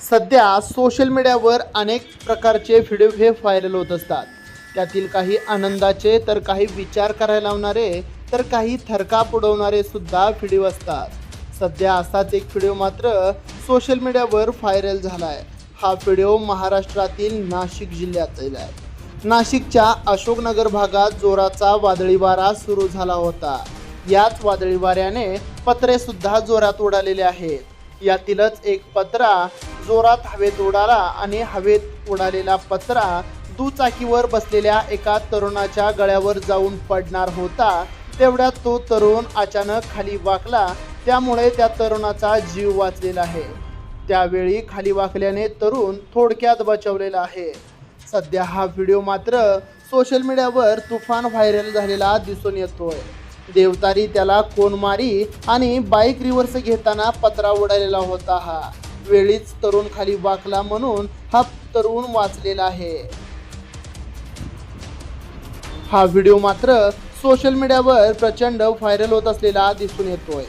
सध्या सोशल मीडियावर अनेक प्रकारचे व्हिडिओ हे व्हायरल होत असतात. त्यातील काही आनंदाचे तर काही विचार करायला लावणारे तर काही थरकाप उडवणारे सुद्धा व्हिडिओ असतात. सध्या असाच एक व्हिडिओ मात्र सोशल मीडियावर व्हायरल झाला आहे हा व्हिडिओ महाराष्ट्रातील नाशिक जिल्ह्यातील आहे. नाशिकच्या अशोकनगर भागात जोराचा वादळी वारा सुरू झाला होता. याच वादळी वाऱ्याने पत्रेसुद्धा जोरात उडालेले आहेत. यातीलच एक पत्रा जोरात हवेत उडाला आणि हवेत उडालेला पत्रा दुचाकीवर बसलेल्या एका तरुणाच्या गळ्यावर जाऊन पडणार होता. तेवढ्यात तो तरुण अचानक खाली वाकला. त्यामुळे त्या तरुणाचा जीव वाचलेला आहे. त्यावेळी खाली वाकल्याने तरुण थोडक्यात बचावलेला आहे. सध्या हा व्हिडिओ मात्र सोशल मीडियावर तुफान व्हायरल झालेला दिसून येतोय. देवतारी त्याला कोण मारी आणि बाईक रिव्हर्स घेताना पत्रा उडालेला होता हा. वेळीच तरुण खाली वाकला म्हणून हा तरुण वाचलेला आहे. हा व्हिडिओ मात्र सोशल मीडियावर प्रचंड व्हायरल होत असलेला दिसून येतोय.